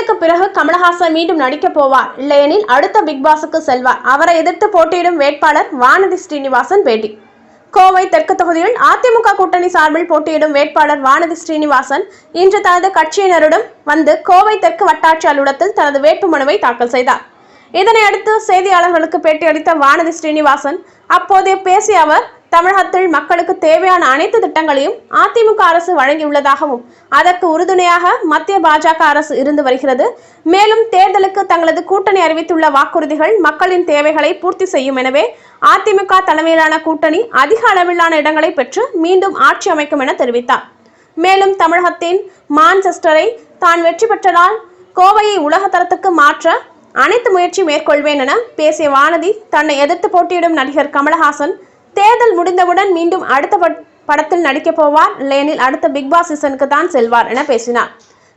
தேர்தலுக்கு பிறகு கமலஹாசன் மீண்டும் நடிக்க போவார். இல்லையெனில் அடுத்த பிக் பாஸுக்கு செல்வார். அவரை எதிர்த்து போட்டியிடும் வேட்பாளர் வானதி ஸ்ரீனிவாசன் பேட்டி. கோவை தெற்கு தொகுதியில் அதிமுக கூட்டணி சார்பில் போட்டியிடும் வேட்பாளர் வானதி ஸ்ரீனிவாசன் இன்று தனது கட்சியினருடன் வந்து கோவை தெற்கு வட்டாட்சி அலுவலகத்தில் தனது வேட்புமனுவை தாக்கல் செய்தார். இதனையடுத்து செய்தியாளர்களுக்கு பேட்டியளித்த வானதி ஸ்ரீனிவாசன் அப்போதே பேசிய அவர் தமிழகத்தில் மக்களுக்கு தேவையான அனைத்து திட்டங்களையும் அதிமுக அரசு வழங்கியுள்ளதாகவும் அதற்கு உறுதுணையாக மத்திய பாஜக அரசு இருந்து வருகிறது. மேலும் தேர்தலுக்கு தங்களது கூட்டணி அறிவித்துள்ள வாக்குறுதிகள் மக்களின் தேவைகளை பூர்த்தி செய்யும் எனவே அதிமுக தலைமையிலான கூட்டணி அதிக அளவிலான இடங்களை பெற்று மீண்டும் ஆட்சி அமைக்கும் என தெரிவித்தார். மேலும் தமிழகத்தின் மான்செஸ்டரை தான் வெற்றி பெற்றதால் கோவையை உலகத்தரத்துக்கு மாற்ற அனைத்து முயற்சி மேற்கொள்வேன் என பேசிய வானதி தன்னை எதிர்த்து போட்டியிடும் நடிகர் கமலஹாசன் தேர்தல் முடிந்தவுடன் மீண்டும் அடுத்த பட்- படத்தில் நடிக்கப் போவார். இல்லையெனில் அடுத்த பிக் பாஸ் சீசனுக்கு தான் செல்வார் என பேசினார்.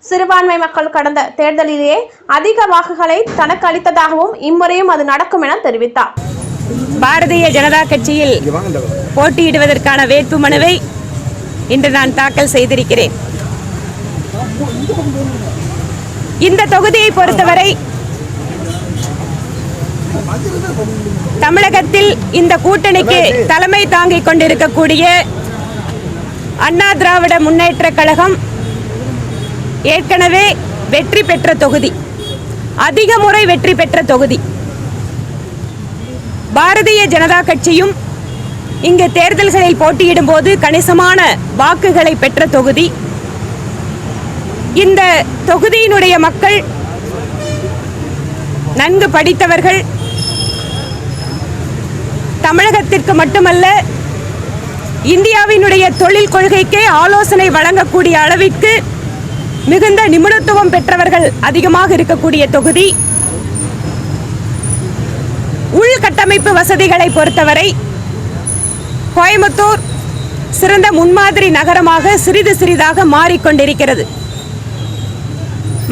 சிறுபான்மை மக்கள் கடந்த தேர்தலிலேயே அதிக வாக்குகளை தனக்கு அளித்ததாகவும் இம்முறையும் அது நடக்கும் என தெரிவித்தார். பாரதிய ஜனதா கட்சியில் போட்டியிடுவதற்கான வேட்புமனுவை இன்று நான் தாக்கல் செய்திருக்கிறேன். இந்த தொகுதியை பொறுத்தவரை தமிழகத்தில் இந்த கூட்டணிக்கு தலைமை தாங்கிக் கொண்டிருக்கக்கூடிய அண்ணா திராவிட முன்னேற்ற கழகம் ஏற்கனவே வெற்றி பெற்ற தொகுதி. அதிக முறை வெற்றி பெற்ற தொகுதி. பாரதிய ஜனதா கட்சியும் இங்கு தேர்தல்களில் போட்டியிடும் போது கணிசமான வாக்குகளை பெற்ற தொகுதி. இந்த தொகுதியினுடைய மக்கள் நன்கு படித்தவர்கள் தமிழகத்திற்கு மட்டுமல்ல இந்தியாவினுடைய தொழில் கொள்கைக்கே ஆலோசனை வழங்கக்கூடிய அளவிற்கு மிகுந்த நிபுணத்துவம் பெற்றவர்கள் அதிகமாக இருக்கக்கூடிய தொகுதி. உள்கட்டமைப்பு வசதிகளை பொறுத்தவரை கோயம்புத்தூர் சிறந்த முன்மாதிரி நகரமாக சிறிது சிறிதாக மாறிக்கொண்டிருக்கிறது.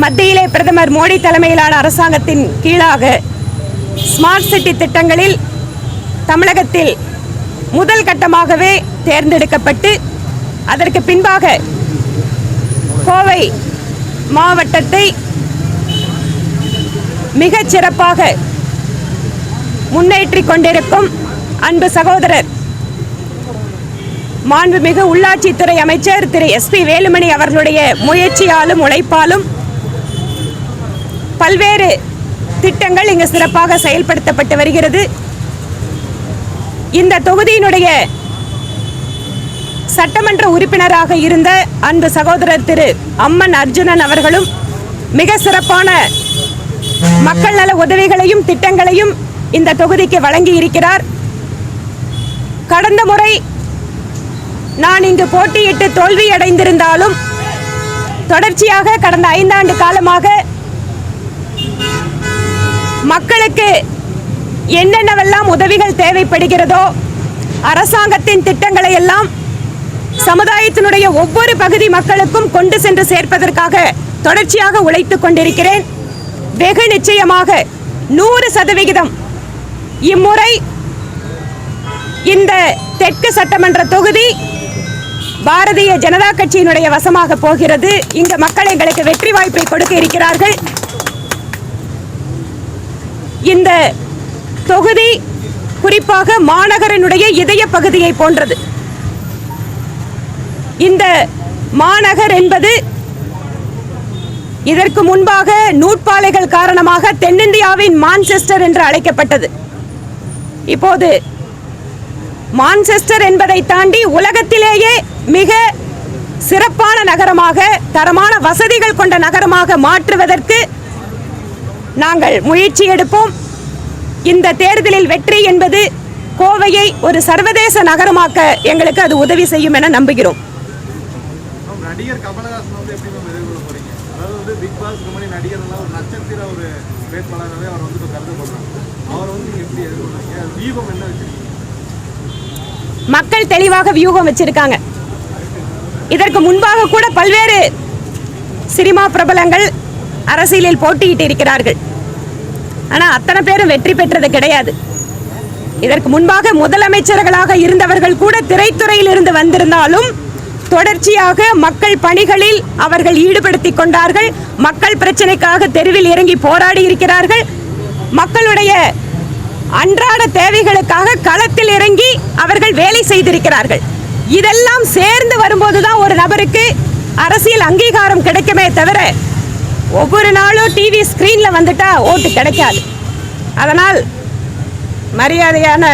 மத்தியிலே பிரதமர் மோடி தலைமையிலான அரசாங்கத்தின் கீழாக ஸ்மார்ட் சிட்டி திட்டங்களில் தமிழகத்தில் முதல் கட்டமாகவே தேர்ந்தெடுக்கப்பட்டு அதற்கு பின்பாக கோவை மாவட்டத்தை மிகச் சிறப்பாக முன்னேற்றி கொண்டிருக்கும் அன்பு சகோதரர் மாண்புமிகு உள்ளாட்சித்துறை அமைச்சர் திரு எஸ் பி வேலுமணி அவர்களுடைய முயற்சியாலும் உழைப்பாலும் பல்வேறு திட்டங்கள் இங்கு சிறப்பாக செயல்படுத்தப்பட்டு வருகிறது. இந்த தொகுதியினுடைய சட்டமன்ற உறுப்பினராக இருந்த அன்பு சகோதரர் திரு அம்மன் அர்ஜுனன் அவர்களும் மிக சிறப்பான மக்கள் நல உதவிகளையும் திட்டங்களையும் இந்த தொகுதிக்கு வழங்கி இருக்கிறார் கடந்த முறை நான் இங்கு போட்டியிட்டு தோல்வியடைந்திருந்தாலும் தொடர்ச்சியாக கடந்த ஐந்தாண்டு காலமாக மக்களுக்கு என்னென்னவெல்லாம் உதவிகள் தேவைப்படுகிறதோ அரசாங்கத்தின் திட்டங்களை எல்லாம் சமுதாயத்தினுடைய ஒவ்வொரு பகுதி மக்களுக்கும் கொண்டு சென்று சேர்ப்பதற்காக தொடர்ச்சியாக உழைத்துக் கொண்டிருக்கிறேன். வெகு நிச்சயமாக நூறு சதவிகிதம் இம்முறை இந்த தெற்கு சட்டமன்ற தொகுதி பாரதிய ஜனதா கட்சியினுடைய வசமாக போகிறது. இங்கு மக்கள் எங்களுக்கு வெற்றி வாய்ப்பை கொடுக்க இருக்கிறார்கள். இந்த தொகுதி குறிப்பாக மாநகரனுடைய இதய பகுதியை போன்றது. இந்த மாநகர் என்பது இதற்கு முன்பாக நூற்பாலைகள் காரணமாக தென்னிந்தியாவின் மான்செஸ்டர் என்று அழைக்கப்பட்டது. இப்போது மான்செஸ்டர் என்பதை தாண்டி உலகத்திலேயே மிக சிறப்பான நகரமாக தரமான வசதிகள் கொண்ட நகரமாக மாற்றுவதற்கு நாங்கள் முயற்சி எடுப்போம். இந்த தேர்தலில் வெற்றி என்பது கோவையை ஒரு சர்வதேச நகரமாக்க எங்களுக்கு அது உதவி செய்யும் என நம்புகிறோம். மேம், நடிகர் கமலஹாசன் வந்து எப்படி மேம் எதிர்கொள்ள போறீங்க? அதாவது வந்து பிக் பாஸ் மாதிரி நடிகர் எல்லாம் ஒரு நட்சத்திர ஒரு வேட்பாளராகவே அவர் வந்து இப்போ கருதப்படுறாங்க. அவர் வந்து நீங்க எப்படி எதிர்கொள்றீங்க? தீபம் என்ன வச்சிருக்கீங்க? மக்கள் தெளிவாக வியூகம் வச்சிருக்காங்க. இதற்கு முன்பாக கூட பல்வேறு சினிமா பிரபலங்கள் அரசியலில் போட்டியிட்டு இருக்கிறார்கள். ஆனால் அத்தனை பேரும் வெற்றி பெற்றது கிடையாது. இதற்கு முன்பாக முதலமைச்சர்களாக இருந்தவர்கள் கூட திரைத்துறையில் இருந்து வந்திருந்தாலும் தொடர்ச்சியாக மக்கள் பணிகளில் அவர்கள் ஈடுபடுத்திக் கொண்டார்கள். மக்கள் பிரச்சனைக்காக தெருவில் இறங்கி போராடி இருக்கிறார்கள். மக்களுடைய அன்றாட தேவைகளுக்காக களத்தில் இறங்கி அவர்கள் வேலை செய்திருக்கிறார்கள். இதெல்லாம் சேர்ந்து வரும்போதுதான் ஒரு நபருக்கு அரசியல் அங்கீகாரம் கிடைக்குமே தவிர ஒவ்வொரு நாளும் டிவி ஸ்கிரீன்ல வந்துட்டா ஓட்டு கிடைக்காது அதனால் மரியாதையான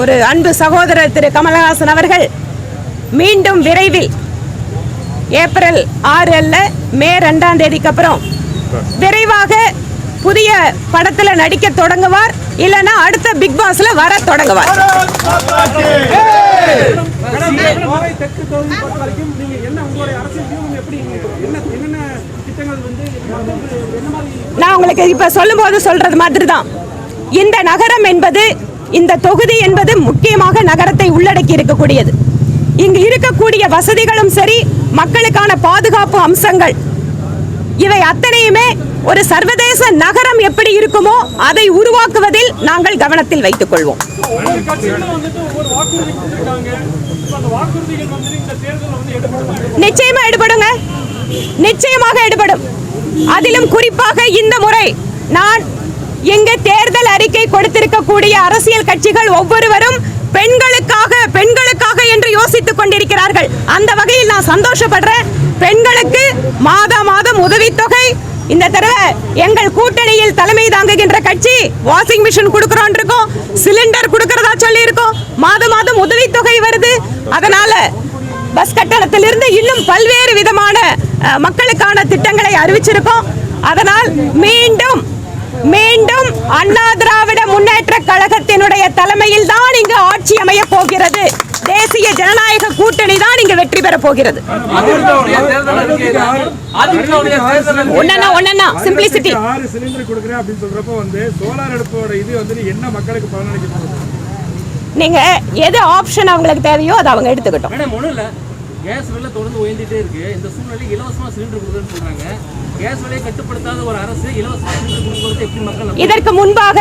ஒரு அன்பு சகோதரர் திரு கமலஹாசன் அவர்கள் மீண்டும் விரைவில் ஏப்ரல் ஆறு அல்ல மே ரெண்டாம் தேதிக்கு அப்புறம் விரைவாக புதிய படத்துல நடிக்க தொடங்குவார் இல்லைன்னா அடுத்த பிக் பாஸ்ல வர தொடங்குவார் கோவை தெற்கு தொகுதி பொறுத்த வரைக்கும் நீங்க என்ன உங்களுடைய அரசியல் வியூகம் எப்படி என்ன நான் உங்களுக்கு இப்ப சொல்லும்போது சொல்றது மாதிரி தான் இந்த நகரம் என்பது இந்த தொகுதி என்பது முக்கியமாக நகரத்தை உள்ளடக்கி இருக்கக்கூடியது. இங்கு இருக்கக்கூடிய வசதிகளும் சரி மக்களுக்கான பாதுகாப்பு அம்சங்கள். இவை அத்தனையுமே ஒரு சர்வதேச நகரம் எப்படி இருக்குமோ அதை உருவாக்குவதில் நாங்கள் கவனத்தில் வைத்துக் கொள்வோம். நிச்சயமா எடுபடுங்க. நிச்சயமாக எடுபடும் அதிலும் குறிப்பாக இந்த முறை நான் இங்கு தேர்தல் அறிக்கை கொடுத்திருக்கக்கூடிய அரசியல் கட்சிகள் ஒவ்வொருவரும் பெண்களுக்காக பெண்களுக்காக என்று யோசித்துக் கொண்டிருக்கிறார்கள். அந்த வகையில் நான் சந்தோஷப்படுறேன். பெண்களுக்கு மாதா மாதம் உதவித்தொகை இந்த தடவை எங்கள் கூட்டணியில் தலைமை தாங்குகின்ற கட்சி வாஷிங் மிஷின் கொடுக்கறோம் இருக்கோம் சிலிண்டர் கொடுக்கறதா சொல்லி இருக்கோம் மாதம் மாதம் உதவித்தொகை வருது. அதனால பஸ் கட்டணத்திலிருந்து இன்னும் பல்வேறு விதமான மக்களுக்கான திட்டங்களை அறிவிச்சிருக்கோம். அதனால் மீண்டும் மீண்டும் அண்ணா திராவிட முன்னேற்ற கழகத்தினுடைய தலைமையில் தான் இங்கு ஆட்சி அமைய போகிறது. தேசிய ஜனநாயக கூட்டணி தான் இங்கு வெற்றி பெற போகிறது. ஒன்னா ஒன்னா சிம்பிளிசிட்டி ஆறு சிலிண்டர் கொடுக்குறேன் அப்படின்னு சொல்றப்போ வந்து சோலார் அடுப்போட இது வந்து என்ன மக்களுக்கு பலனளிக்க போகுது? நீங்க எது ஆப்ஷன் அவங்களுக்கு தேவையோ அதை அவங்க எடுத்துக்கிட்டோம். மேடம் ஒன்றும் இல்லை. கேஸ் விலை தொடர்ந்து உயர்ந்துட்டே இருக்கு. இந்த சூழ்நிலை இலவசமாக சிலிண்டர் கொடுக்குறேன்னு சொல்றாங்க. கேஸ் விலையை கட்டுப்படுத்தாத ஒரு அரசு இலவசமாக சிலிண்டர் கொடுக்கறது எப்படி மக்கள் இதற்கு முன்பாக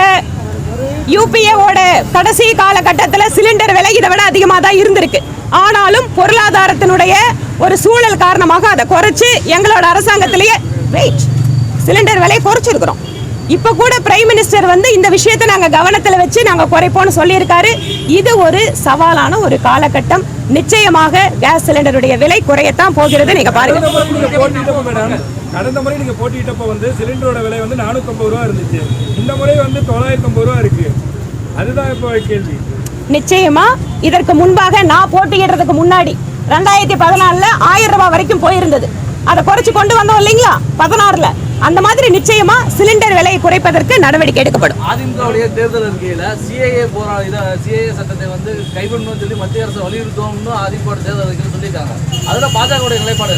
யூபிஏவோட கடைசி காலகட்டத்தில் சிலிண்டர் விலை இதை விட அதிகமாக தான் இருந்திருக்கு. ஆனாலும் பொருளாதாரத்தினுடைய ஒரு சூழல் காரணமாக அதை குறைச்சி எங்களோட அரசாங்கத்திலேயே வெயிட் சிலிண்டர் விலையை குறைச்சிருக்கிறோம். இப்போ கூட பிரைம் மினிஸ்டர் வந்து இந்த விஷயத்தை நாங்கள் கவனத்தில் வச்சு நாங்கள் குறைப்போம்னு சொல்லியிருக்காரு. இது ஒரு சவாலான ஒரு காலகட்டம். நிச்சயமாக கேஸ் சிலிண்டருடைய விலை குறையத்தான் போகிறது. நீங்க பாருங்க. கடந்த முறை நீங்க போட்டியிட்டப்போ வந்து சிலிண்டரோட விலை வந்து நானூற்றம்பது ரூபா இருந்துச்சு. இந்த முறை வந்து தொள்ளாயிரத்தி ரூபா இருக்கு. அதுதான் இப்போ கேள்வி. நிச்சயமா இதற்கு முன்பாக நான் போட்டியிடுறதுக்கு முன்னாடி ரெண்டாயிரத்தி பதினாலுல ஆயிரம் ரூபாய் வரைக்கும் போயிருந்தது. அதை குறைச்சு கொண்டு வந்தோம் இல்லைங்களா? பதினாறுல. அந்த மாதிரி நிச்சயமா சிலிண்டர் விலையை குறைப்பதற்கு நடவடிக்கை எடுக்கப்படும். அதிமுகவுடைய தேர்தல் அறிக்கையில சிஏஏ போரா இதை சிஏஏ சட்டத்தை வந்து கைவிடணும்னு சொல்லி மத்திய அரசு வலியுறுத்தோம்னு அதிமுக தேர்தல் அறிக்கையில் சொல்லியிருக்காங்க. அதில் பாஜகவுடைய நிலைப்பாடு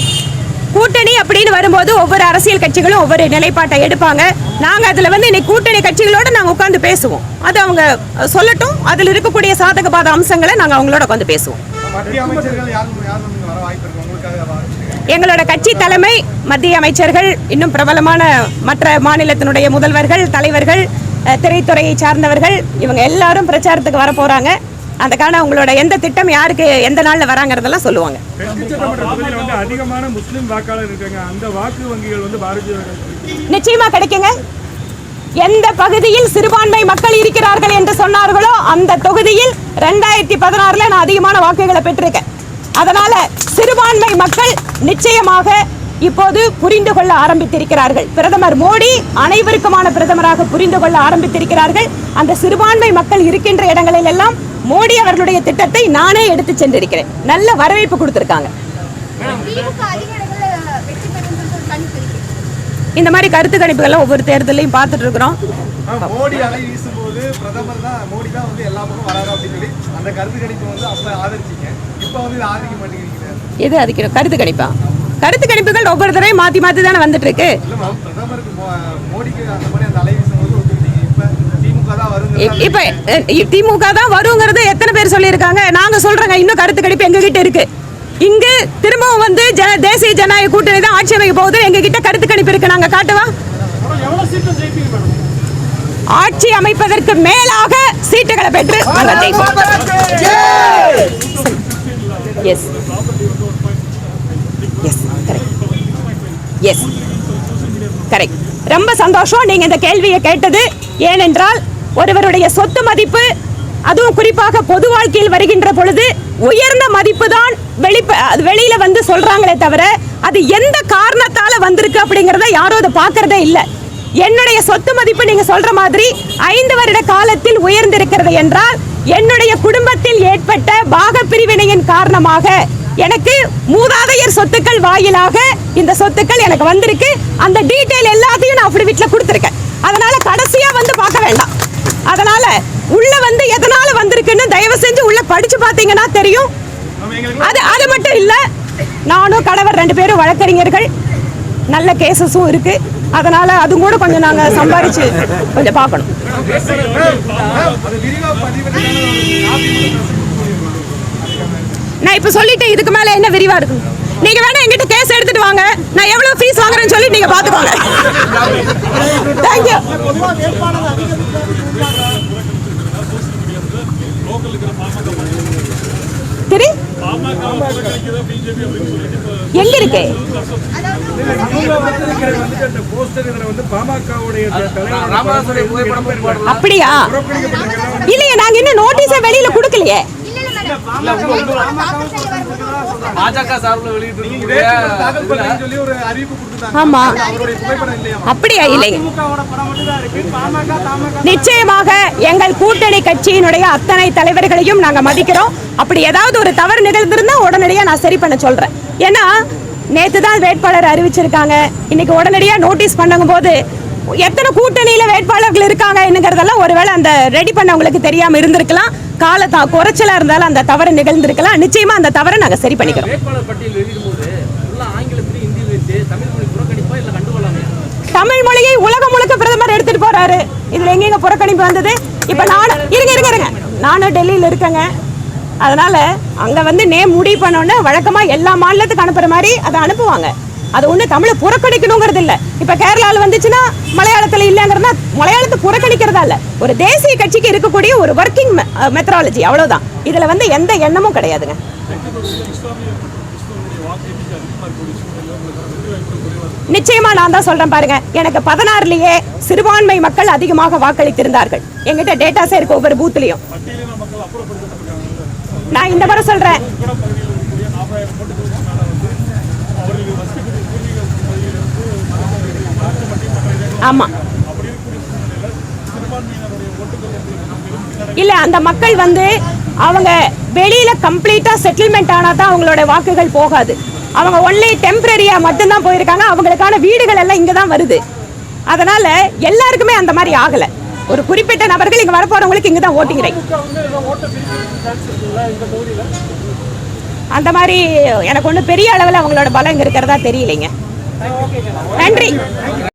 கூட்டணி அப்படின்னு வரும்போது ஒவ்வொரு அரசியல் கட்சிகளும் ஒவ்வொரு நிலைப்பாட்டை எடுப்பாங்க. நாங்க அதுல வந்து இன்னைக்கு கூட்டணி கட்சிகளோட நாங்க உட்கார்ந்து பேசுவோம். அது அவங்க சொல்லட்டும். அதுல இருக்கக்கூடிய சாதக பாத அம்சங்களை நாங்க அவங்களோட உட்கார்ந்து பேசுவோம் மத்திய அமைச்சர்கள் யாரும் யாரும் வந்து வர வாய்ப்பு இருக்கு உங்களுக்காக வா- எங்களோட கட்சி தலைமை மத்திய அமைச்சர்கள் இன்னும் பிரபலமான மற்ற மாநிலத்தினுடைய முதல்வர்கள் தலைவர்கள் திரைத்துறையை சார்ந்தவர்கள் இவங்க எல்லாரும் பிரச்சாரத்துக்கு வர போறாங்க. அதுக்கான உங்களோட எந்த திட்டம் யாருக்கு எந்த நாள்ல வராங்கிறதெல்லாம் சொல்லுவாங்க. தெற்கு சட்டமன்ற தொகுதியில் வந்து அதிகமான முஸ்லீம் வாக்காளர் இருக்காங்க. அந்த வாக்கு வங்கிகள் வந்து பாரதிய ஜனதா கட்சி நிச்சயமா கிடைக்குங்க. எந்த பகுதியில் சிறுபான்மை மக்கள் இருக்கிறார்கள் என்று சொன்னார்களோ அந்த தொகுதியில் ரெண்டாயிரத்தி பதினாறுல நான் அதிகமான வாக்குகளை பெற்றிருக்கேன். அதனால சிறுபான்மை மக்கள் நிச்சயமாக இப்போது புரிந்து கொள்ள ஆரம்பித்திருக்கிறார்கள். பிரதமர் மோடி அனைவருக்குமான பிரதமராக புரிந்து கொள்ள ஆரம்பித்திருக்கிறார்கள். அந்த சிறுபான்மை மக்கள் இருக்கின்ற இடங்களில் எல்லாம் மோடி அவர்களுடைய திட்டத்தை நானே எடுத்து சென்றிருக்கிறேன். நல்ல வரவேற்பு கொடுத்திருக்காங்க. இந்த மாதிரி கருத்து கணிப்புகளை ஒவ்வொரு தேர்தலையும் பார்த்துட்டு இருக்கிறோம். மோடி அலை வீசும்போது பிரதமர் தான் மோடி தான் வந்து எல்லா பக்கம் வராரு அப்படின்னு சொல்லி அந்த கருத்து கணிப்பு வந்து அப்ப ஆதரிச்சீங்க. இப்ப வந்து ஆதரிக்க மாட்டேங்கிறீங்க. எது அதிகம் கருத்து கணிப்பா? கருத்து கணிப்புகள் ஒவ்வொரு தடவையும் மாத்தி மாத்தி தானே வந்துட்டு இருக்கு இப்ப திமுக தான் வருங்கிறது எத்தனை பேர் சொல்லியிருக்காங்க? நாங்க சொல்றோங்க இன்னும் கருத்து கணிப்பு எங்க கிட்ட இருக்கு. இங்கு திரும்பவும் வந்து ஜன தேசிய ஜனநாயக கூட்டணி தான் ஆட்சி அமைக்க போகுது. எங்க கிட்ட கருத்து கணிப்பு இருக்கு. நாங்க காட்டுவா? ஆட்சி அமைப்பதற்கு மேலாக சீட்டுகளை பெற்று எஸ் எஸ் கரெக்ட் ரொம்ப சந்தோஷம் நீங்கள் இந்த கேள்வியை கேட்டது. ஏனென்றால் ஒருவருடைய சொத்து மதிப்பு அதுவும் குறிப்பாக பொது வாழ்க்கையில் வருகின்ற பொழுது உயர்ந்த மதிப்பு தான் வெளிப்ப அது வெளியில வந்து சொல்றாங்களே தவிர அது எந்த காரணத்தால வந்திருக்கு அப்படிங்கிறத யாரும் அதை பார்க்கறதே இல்லை. என்னுடைய சொத்து மதிப்பு நீங்க சொல்ற மாதிரி ஐந்து வருட காலத்தில் உயர்ந்திருக்கிறது என்றால் என்னுடைய குடும்பத்தில் ஏற்பட்ட பாக பிரிவினையின் காரணமாக எனக்கு மூதாதையர் சொத்துக்கள் வாயிலாக இந்த சொத்துக்கள் எனக்கு வந்திருக்கு அந்த டீட்டெயில் எல்லாத்தையும் நான் அப்படி வீட்டில் கொடுத்துருக்கேன் அதனால கடைசியாக வந்து பார்க்க வேண்டாம் அதனால உள்ள வந்து எதனால வந்திருக்குன்னு தயவு செஞ்சு உள்ள படிச்சு பார்த்தீங்கன்னா தெரியும் அது அது மட்டும் இல்லை நானும் கணவர் ரெண்டு பேரும் வழக்கறிஞர்கள் நல்ல கேசஸும் இருக்கு அதனால அது கூட கொஞ்சம் நாங்க சம்பாரிச்சு கொஞ்சம் பார்க்கணும் நான் இப்ப சொல்லிட்டேன் இதுக்கு மேல என்ன விரிவா இருக்கு? நீங்க வேணா என்கிட்ட கேஸ் எடுத்துட்டு வாங்க. நான் எவ்வளவு ஃபீஸ் வாங்குறேன்னு சொல்லி நீங்க பாத்துக்கோங்க. தேங்க்யூ சரி எங்க இருக்கு? அப்படியா? இல்லையே நாங்க இன்னும் நோட்டீஸை வெளியில கொடுக்கலையே. பாஜக சார்பில் வெளியிட்டு ஆமா. அப்படியா இல்லைங்க நிச்சயமாக எங்கள் கூட்டணி கட்சியினுடைய அத்தனை தலைவர்களையும் நாங்க மதிக்கிறோம். அப்படி ஏதாவது ஒரு தவறு நிகழ்ந்திருந்தா உடனடியா நான் சரி பண்ண சொல்றேன். ஏன்னா நேத்து தான் வேட்பாளர் அறிவிச்சிருக்காங்க. இன்னைக்கு உடனடியா நோட்டீஸ் பண்ணும் போது எத்தனை கூட்டணியில வேட்பாளர்கள் இருக்காங்க என்னங்கிறதெல்லாம் ஒருவேளை அந்த ரெடி பண்ணவங்களுக்கு தெரியாம இருந்திருக்கலாம். கால குறைச்சலா இருந்தாலும் அந்த தவறு நிகழ்ந்திருக்கலாம். நிச்சயமா அந்த தவறை நாங்க சரி பண்ணிக்கிறோம். தமிழ் மொழியை உலகம் முழுக்க பிரதமர் எடுத்துட்டு போறாரு. இதுல எங்கெங்க புறக்கணிப்பு வந்தது? இப்ப நானும் இருங்க இருங்க இருங்க. நானும் டெல்லியில இருக்கேங்க. அதனால அங்க வந்து நேம் முடிவு பண்ணோன்னே வழக்கமா எல்லா மாநிலத்துக்கு அனுப்புற மாதிரி அதை அனுப்புவாங்க. அது ஒன்று தமிழை புறக்கணிக்கணுங்கிறது இல்லை இப்போ கேரளாவில் வந்துச்சுன்னா மலையாளத்தில் இல்லைங்கிறதுனா மலையாளத்தை புறக்கணிக்கிறதா இல்லை. ஒரு தேசிய கட்சிக்கு இருக்கக்கூடிய ஒரு ஒர்க்கிங் மெத்தடாலஜி அவ்வளோதான் இதில் வந்து எந்த எண்ணமும் கிடையாதுங்க. நிச்சயமா நான் தான் சொல்றேன் பாருங்க. எனக்கு பதினாறுலயே சிறுபான்மை மக்கள் அதிகமாக வாக்களித்திருந்தார்கள். எங்கிட்ட டேட்டாஸே இருக்கு ஒவ்வொரு பூத்லயும் நான் இந்த முறை சொல்றேன். ஆமாம் இல்லை அந்த மக்கள் வந்து அவங்க வெளியில் கம்ப்ளீட்டாக செட்டில்மெண்ட் ஆனால் தான் அவங்களோட வாக்குகள் போகாது. அவங்க ஒன்லி டெம்பரரியாக மட்டும்தான் போயிருக்காங்க. அவங்களுக்கான வீடுகள் எல்லாம் இங்கே தான் வருது. அதனால் எல்லாருக்குமே அந்த மாதிரி ஆகலை. ஒரு குறிப்பிட்ட நபர்கள் இங்கே வரப்போகிறவங்களுக்கு இங்கே தான் ஓட்டிங் ரைட் அந்த மாதிரி எனக்கு ஒன்றும் பெரிய அளவில் அவங்களோட பலம் இங்கே இருக்கிறதா தெரியலைங்க. நன்றி.